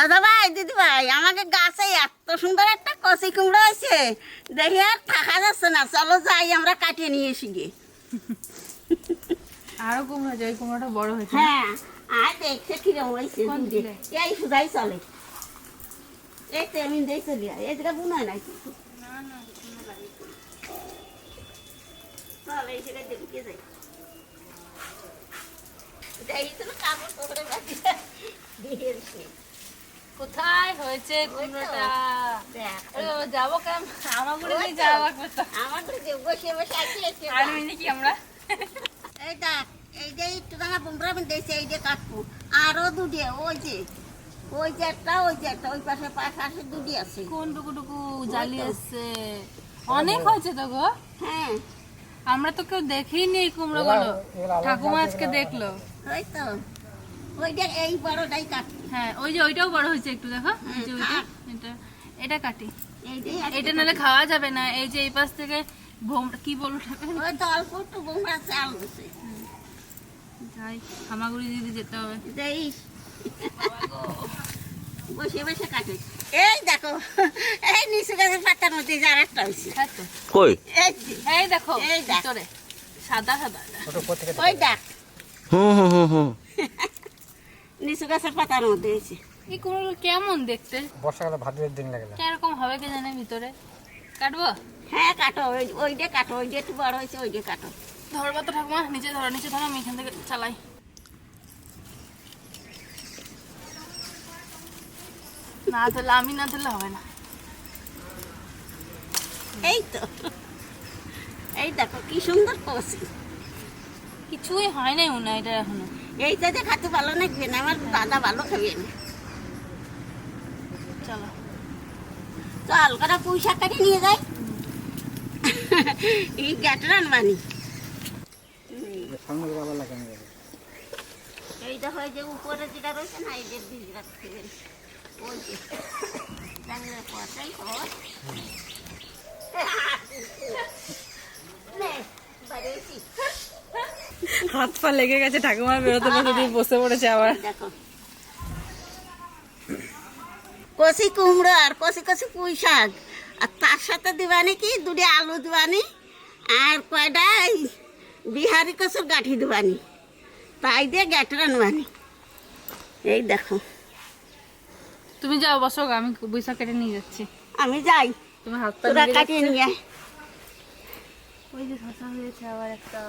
দাদা ভাই দিদি ভাই আমাকে গাছে এত সুন্দর একটা কচি কুমড়ো আছে দেখি আর থাকা যাচ্ছে না চলো যাই আমরা কাটিয়ে নিয়ে এসি গে আরও কুমড়ো আছে কুমড়োটা বড় হয়েছে হ্যাঁ আর দেখছে কিরম হয়েছে? এই সুদাই চলে এই তো আমি দিয়ে চলি। এই দিকে বুনায় নাই। চল এই দেখে যাই দিয়ে এসছি। কোথায় হয়েছে কুমড়োটা? যাব কেন? আমার নিয়ে। যাওয়া লাগবে তো আমার বসে বসে আছি। আর মিনি কি আমরা? এই দেখ এই যে একটু দানা বুমরা দিয়েছে এই যে কাটবো। আরও দুটি ওই যে ওই যে একটা ওই যে একটা ওই পাশে পাশে পাশে দুটি আছে। কোন টুকু টুকু জালি আসছে অনেক হয়েছে তো গো। হ্যাঁ। আমরা তো কেউ দেখিনি কুমড়ো গুলো ঠাকুমা আজকে দেখল। ওই তো। ওই যে এই বড়টাই কাটবো হ্যাঁ ওই যে ওইটাও বড় হয়েছে একটু দেখো। এই যে ওইটা এটা এটা কাটি। এই যে এটা নাহলে খাওয়া যাবে না। এই যে এই পাশ থেকে ভোম কি ওই তো অল্প একটু চাল যাই হামাগুড়ি দিদি যেতে হবে। দেই। বসে বসে কাটে। এই দেখো এই নিচু গাছের পাতার মধ্যে যে আর একটা হয়েছে কই? এই দেখো এই দেখ। সাদা সাদা। ওই দেখ। হুম হুম হুম হুম। নিচু গাছের পাতার মধ্যে হয়েছে এই কুমড়ো কেমন দেখতে? বর্ষাকালে ভাদ্রের দিন লাগে না। কীরকম হবে কে জানে ভিতরে? কাটবো? হ্যাঁ কাটো। ওই ওই দিয়ে কাটো। ওই দিয়ে একটু বড় হয়েছে ওই দিয়ে কাটো। ধরবা তো ঠাকুমা নিচে ধরো নিচে ধরো আমি এখান থেকে চালাই। না ধরলে আমি না ধরলে হবে না। এই তো। এই দেখো কি সুন্দর কষি কিছুই হয় নাই হয় এটা এখনও। এইটা যে খাতে ভালো লাগবে না আমার দাদা ভালো খাবে না। চলো। চল কটা শাক কাটি নিয়ে যাই। এই গ্যাটরান বানি। সামনে আবার লাগানো যাবে এই দেখো এই যে উপরে যেটা রয়েছে না এই যে বীজ হবে। ওই যে। জানলে পয়সাই খবর। নে, বাড়ি। হাত পা লেগে গেছে ঠাকুমা বেরোতে বসে দিয়ে বসে পড়েছে আবার। দেখো। কষি কুমড়ো আর কষি কষি পুঁই শাক। আর তার সাথে দিবানি কি? দুটি আলু দিবানি আর কয়টা এই বিহারি কচুর গাঠি দিবানি। তাই দিয়ে গ্যাটরা নেবানি এই দেখো। তুমি যাও বসো আমি বৈশাখ কেটে নিয়ে যাচ্ছি। আমি যাই। তুমি হাত পা কাটিয়ে নিয়ে। ওই যে আবার একটা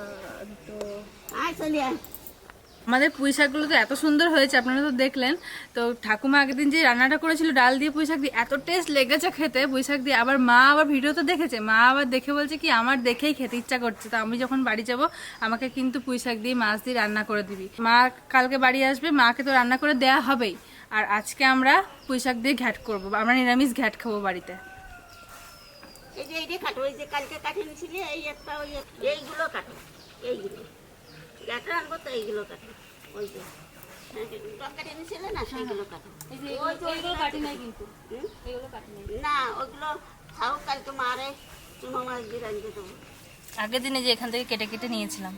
চলি আমাদের পুঁই শাকগুলো তো এত সুন্দর হয়েছে, আপনারা তো দেখলেন। তো ঠাকুমা আগের দিন যে রান্নাটা করেছিল, ডাল দিয়ে পুঁই শাক দিয়ে, এত টেস্ট লেগেছে খেতে। পুঁই শাক দিয়ে আবার মা আবার ভিডিও তো দেখেছে। মা আবার দেখে বলছে কি, আমার দেখেই খেতে ইচ্ছা করছে। তো আমি যখন বাড়ি যাব, আমাকে কিন্তু পুঁই শাক দিয়ে মাছ দিয়ে রান্না করে দিবি। মা কালকে বাড়ি আসবে, মাকে তো রান্না করে দেওয়া হবেই। আর আজকে আমরা পুঁই শাক দিয়ে ঘ্যাট করব, আমরা নিরামিষ ঘ্যাট খাব বাড়িতে। এই যে এই যে কাটো ওই যে কালকে নিয়েছিলি এই একটা ওই এইগুলো কাটো এইগুলো। গ্যাটরা আনব তো এইগুলো কাটো ওই যে। হ্যাঁ, আগের দিনে যে এখান থেকে কেটে কেটে নিয়েছিলাম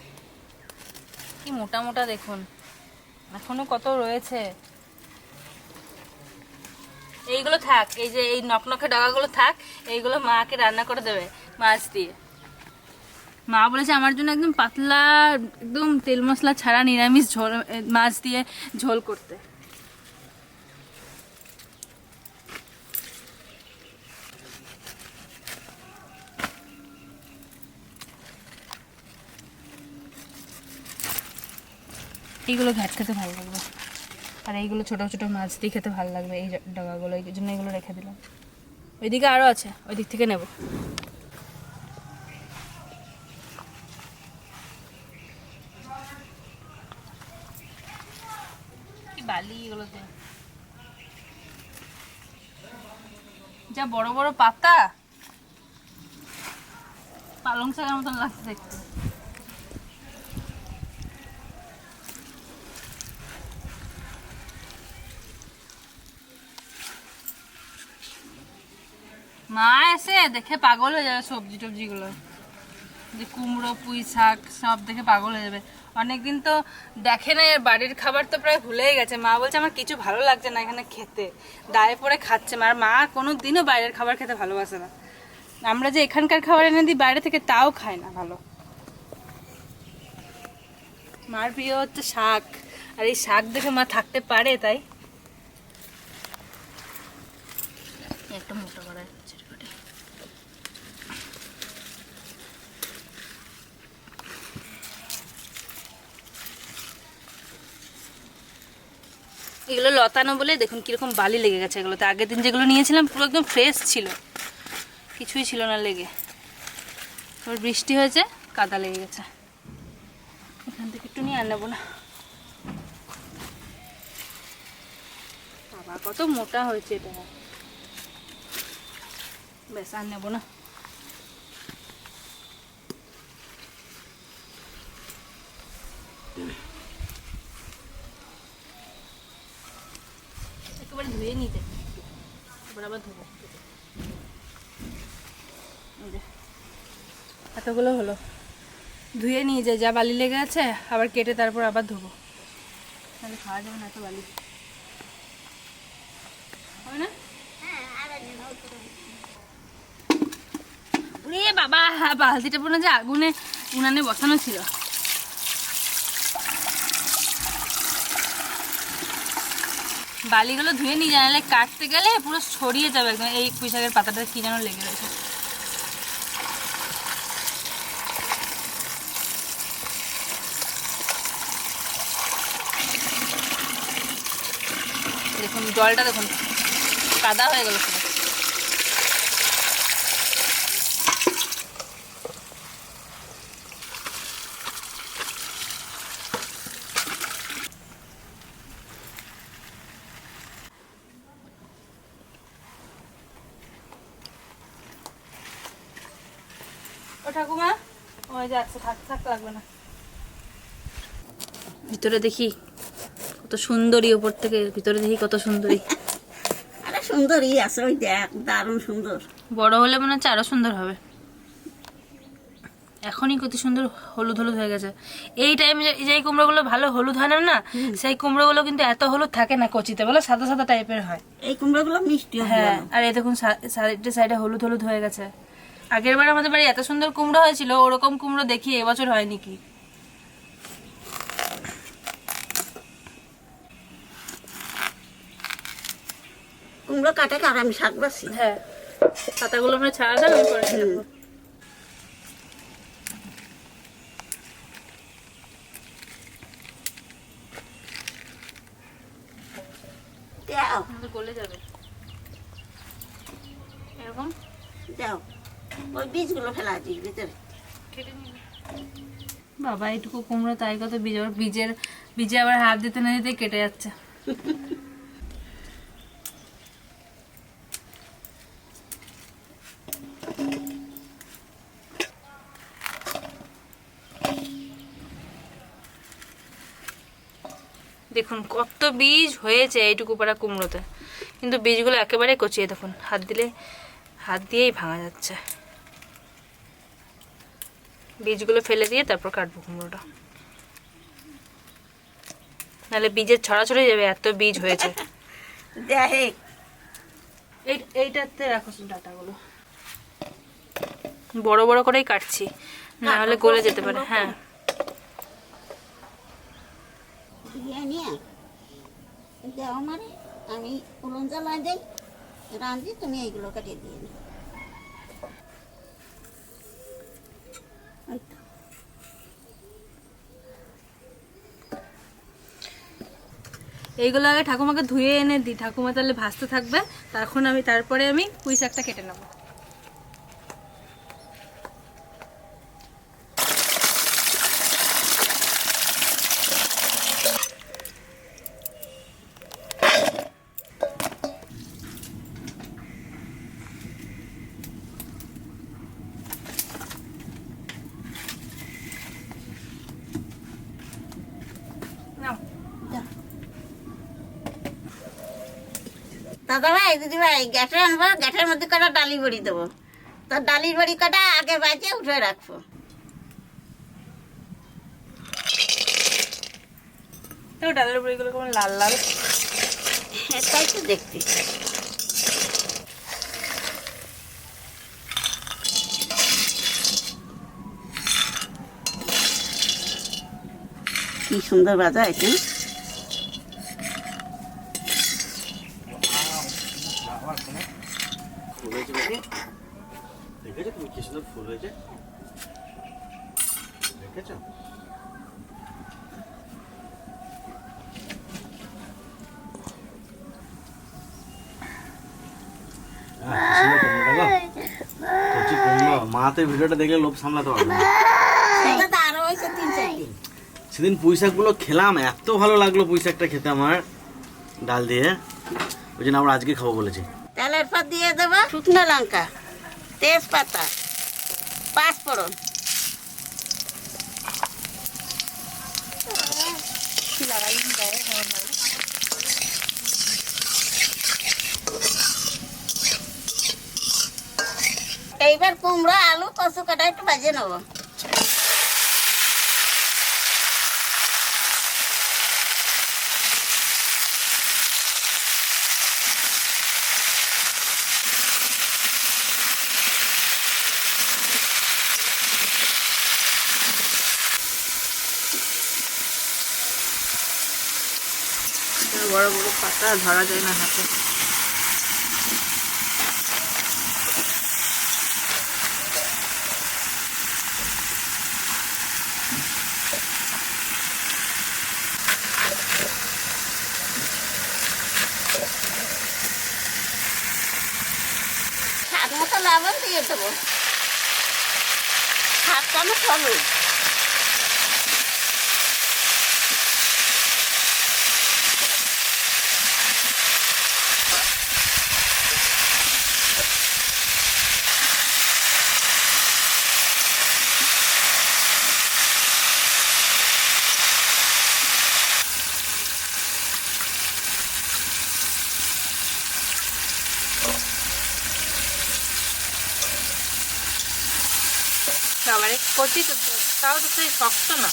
কি মোটা মোটা দেখুন এখনও কত রয়েছে। এইগুলো থাক, এই যে এই নকনকে ডগাগুলো থাক, এইগুলো মাকে রান্না করে দেবে, মাছ দিয়ে। মা বলেছে, আমার জন্য একদম পাতলা, একদম তেল মশলা ছাড়া নিরামিষ ঝোল মাছ দিয়ে ঝোল করতে। এইগুলো ঘ্যাট খেতে ভালো লাগবে। আর এইগুলো ছোট ছোট মাছ দিয়ে খেতে ভালো লাগবে এই ডগাগুলো এই জন্য এগুলো রেখে দিলাম। ওইদিকে আরও আছে ওই দিক থেকে নেব। বালি যা বড় বড় পাতা। পালং শাকের মতন লাগছে দেখতে। মা এসে দেখে পাগল হয়ে যাবে সবজি টবজিগুলো। যে কুমড়ো, পুঁই শাক সব দেখে পাগল হয়ে যাবে। অনেকদিন তো দেখে না এর বাড়ির খাবার তো প্রায় ভুলেই গেছে। মা বলছে, আমার কিছু ভালো লাগছে না এখানে খেতে। দায়ে পড়ে খাচ্ছে আর মা কোনো দিনও বাইরের খাবার খেতে ভালোবাসে না। আমরা যে এখানকার খাবার এনে দিই, বাইরে থেকে তাও খায় না ভালো। মার প্রিয় হচ্ছে শাক। আর এই শাক দেখে মা থাকতে পারে তাই। একটা মোটা করা ছোটখাটো। এগুলো লতানো বলে দেখুন কীরকম বালি লেগে গেছে এগুলোতে। আগের দিন যেগুলো নিয়েছিলাম, পুরো একদম ফ্রেশ ছিল। কিছুই ছিল না লেগে। এবার বৃষ্টি হয়েছে, কাদা লেগে গেছে। এখান থেকে একটু নিয়ে আর নেব না। কত মোটা হয়েছে এটা। ব্যাস আর নেব না একেবারে ধুয়ে নিতে এবার আবার ধোবো এই যে, এতগুলো হলো। ধুয়ে নিয়ে যায় যা বালি লেগে আছে, আবার কেটে তারপর আবার ধোবো। তাহলে খাওয়া যাবে না এত বালি। হবে না? বাবা, বালতিটা পুরো যে আগুনে, উনানে বসানো ছিল। বালিগুলো ধুয়ে নিয়ে জানালে কাটতে গেলে পুরো ছড়িয়ে যাবে একদম, এই পুঁইশাকের পাতাটা কি যেন লেগে রয়েছে। দেখুন জলটা দেখুন কাদা হয়ে গেল ঠাকুমা? ওই যাচ্ছে থাক থাক লাগবে না। ভিতরে দেখি কত সুন্দরী ওপর থেকে ভিতরে দেখি কত সুন্দরী। আরে সুন্দরই আছে ওই দেখ দারুণ সুন্দর। বড় হলে মনে হচ্ছে আরও সুন্দর হবে। এখনই কত সুন্দর হলুদ হলুদ হয়ে গেছে। এই টাইমে যেই কুমড়োগুলো ভালো হলুদ হয় না সেই কুমড়োগুলো কিন্তু এত হলুদ থাকে না কচিতে বলে সাদা সাদা টাইপের হয়। এই কুমড়োগুলো মিষ্টি হবে হ্যাঁ। আর এই দেখুন সাইডে সাইডে হলুদ হলুদ হয়ে গেছে। আগের বার আমাদের বাড়ি এত সুন্দর কুমড়ো হয়েছিল ওরকম কুমড়ো দেখি এবছর হয়নি কি কুমড়ো কাটে আর আমি শাক বাসি হ্যাঁ পাতাগুলো আমরা ছাড়া দেন আমি গলে যাবে। এরকম? দাও। ওই বীজগুলো ফেলা ভিতরে। বাবা এইটুকু কুমড়ো তাই কত বীজ আবার বীজের বীজে আবার হাত দিতে না দিতে কেটে যাচ্ছে। দেখুন কত বীজ হয়েছে এইটুকু পাড়া কুমড়োতে। কিন্তু বীজগুলো একেবারে কচিয়ে দেখুন হাত দিলে হাত দিয়েই ভাঙা যাচ্ছে। বীজগুলো ফেলে দিয়ে তারপর কাটবো কুমড়োটা। নাহলে বীজের ছড়াছড়ি যাবে এত বীজ হয়েছে। এইটাতে রাখো ডাটাগুলো। বড় বড় করেই কাটছি। না হলে গলে যেতে পারে হ্যাঁ। আমি উলন জ্বালা যাই রাঁধি তুমি এইগুলো কাটিয়ে দিয়ে এইগুলো আগে ঠাকুমাকে ধুয়ে এনে দিই। ঠাকুমা তাহলে ভাজতে থাকবে তখন আমি তারপরে আমি পুঁই শাকটা কেটে নেব। দাদা ভাই দিদি ভাই গ্যাসে আনব গ্যাসের মধ্যে কটা ডালি বড়ি দেবো। তো ডালির বড়ি কটা আগে বাজে উঠে রাখব। তো ডালের বড়িগুলো কেমন লাল লাল। তাই তো দেখতে। কি সুন্দর বাজা এটা। ফুল হয়েছে দেখেছ তুমি কি সুন্দর ফুল হয়েছে? দেখেছ? আহ, কি সুন্দর কুমড়োটা গো। কচি কুমড়ো। মা তো ভিডিওটা দেখলে লোভ সামলাতে পারবে না। সেদিন পুঁই শাকগুলো খেলাম এত ভালো লাগল পুঁই শাকটা খেতে আমার ডাল দিয়ে। ওই জন্য আমরা আজকে খাব বলেছি। দিয়ে দেবো। শুকনো লঙ্কা তেজপাতা পাঁচফোড়ন। এইবার কুমড়ো আলু কচু কাটা একটু ভাজিয়ে নেব। বড় পাতা ধরা যায় না হাতে। স্বাদ মতো লবণ দিয়ে দেবো। হাফ চামচ হলুদ বাবারে কচি তো তাও তো সেই শক্ত না।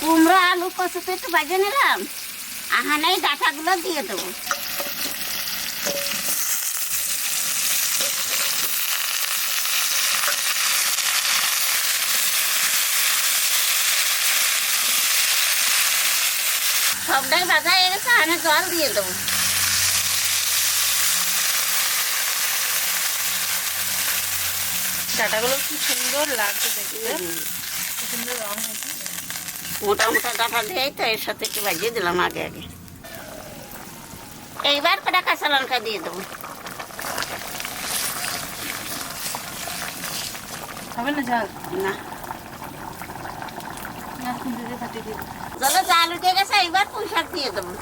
কুমড়ো, আলু কচুতে একটু বাজে নিলাম। আহানে এই ডাঁটাগুলো দিয়ে দেবো। সবটাই বাজা হয়ে গেছে আনে জল দিয়ে দেবো। ডাটাগুলো খুব সুন্দর লাগছে দেখতে। সুন্দর রং হয়েছে। মোটা মোটা ডাটা দিয়েই তো এর সাথে একটু বাজিয়ে দিলাম আগে আগে। এইবার কটা কাঁচা লঙ্কা দিয়ে দেবো। হবে না ঝাল? না। গেছে শাক দিয়ে দেবো।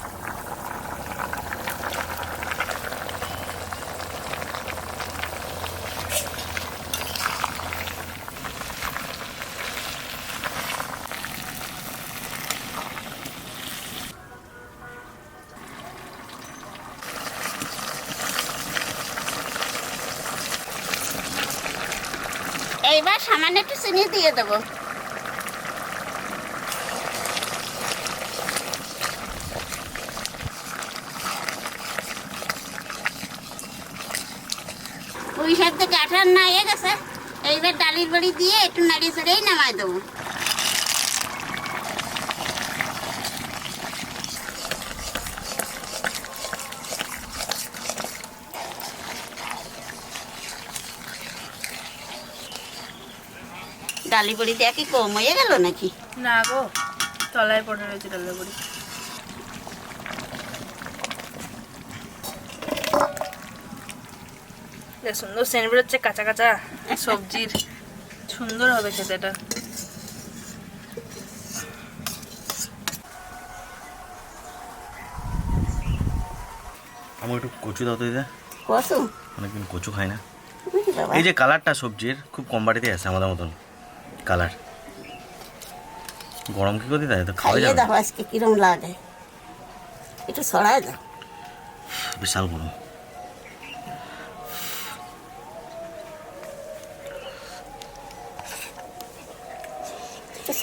এইবার সামান্য একটু চিনি দিয়ে দেবো পুঁই শাক তো কাঠার না হয়ে গেছে, এইবার ডালির বড়ি দিয়ে একটু নাড়িয়ে চড়িয়েই নামাই দেবো। ডালি বড়ি দেওয়া কি কম হয়ে গেল নাকি? না গো, তলায় পড়ে রয়েছে ডালের বড়ি। দেখ সুন্দর সেন্ট বেরোচ্ছে কাঁচা কাঁচা সবজির। সুন্দর হবে খেতে এটা। আমার একটু কচু দাও তো দিদা। কসু অনেকদিন কচু খাই না। এই যে কালারটা সবজির খুব কম বাড়িতে আছে আমাদের মতন কালার। গরম কি করে দেয় তো খাওয়া যাবে দাও আজকে কিরম লাগে। একটু ছড়াই দাও। বিশাল গরম।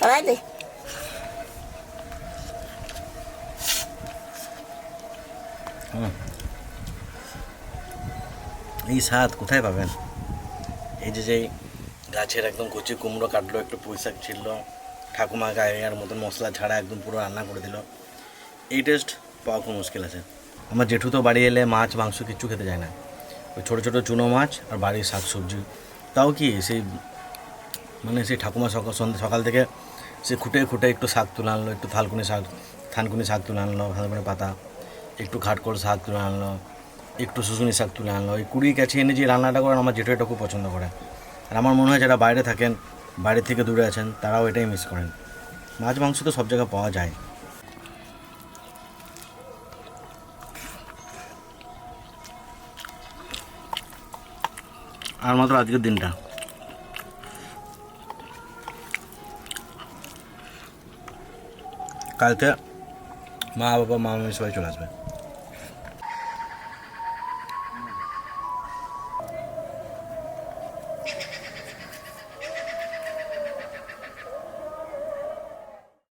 দে এই স্বাদ কোথায় পাবেন? এই যে যেই গাছের একদম কচি কুমড়ো কাটলো, একটু পুঁইশাক ছিল ঠাকুমা গায়ের মতন মশলা ছাড়া একদম পুরো রান্না করে দিল। এই টেস্ট পাওয়া খুব মুশকিল আছে। আমার জেঠু তো বাড়ি এলে মাছ, মাংস কিচ্ছু খেতে যায় না। ওই ছোটো ছোটো চুনো মাছ আর বাড়ির শাক সবজি তাও কি সেই মানে সেই ঠাকুমা সকাল সন্ধ্যা সকাল থেকে সে খুঁটে খুঁটে একটু শাক তুলে আনলো, একটু থালকুনি শাক, থানকুনি শাক তুলে আনলো থানকুনি পাতা, একটু খাটকোল শাক তুলে আনলো, একটু শুশুনি শাক তুলে আনলো। এই কুড়ি কাছে এনে যে রান্নাটা করেন, আমার জেঠু এটা খুব পছন্দ করে। আর আমার মনে হয় যারা বাইরে থাকেন, বাইরে থেকে দূরে আছেন, তারাও এটাই মিস করেন। মাছ, মাংস তো সব জায়গায় পাওয়া যায়। আর মাত্র আজকের দিনটা। কালকে মা বাবা মা মামি সবাই চলে আসবে।